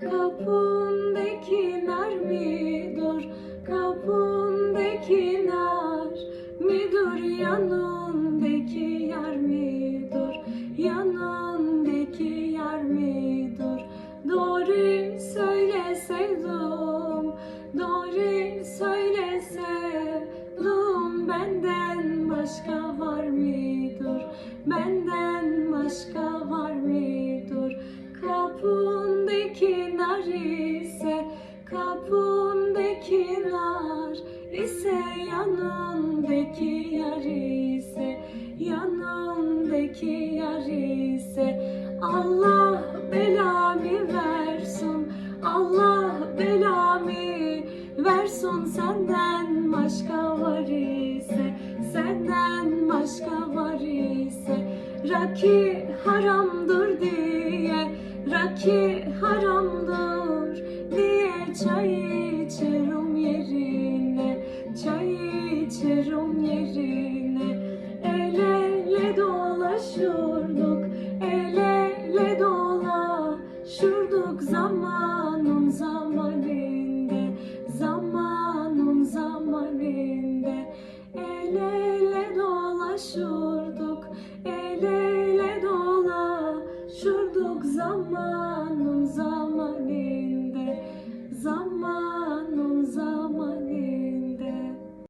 Kapındaki nar midur? Kapındaki nar midur? Yanındaki yar midur? Yanındaki yar midur? Doğru söyle sevdum Doğru söyle sevdum Benden başka var mıdır? Benden başka Kapındaki nar ise Kapındaki nar ise Yanındaki yar ise Yanındaki yar ise. Allah belamı versin Allah belamı versin. Senden başka var ise senden başka var ise. Raki haramdır diye Raki haramdır diye çay içerim yerine Çay içerim yerine. El ele dolaşırdık El ele dolaşırdık zamanın zamanında Zamanın zamanında. El ele dolaşırdık El ele dolaşırdık zaman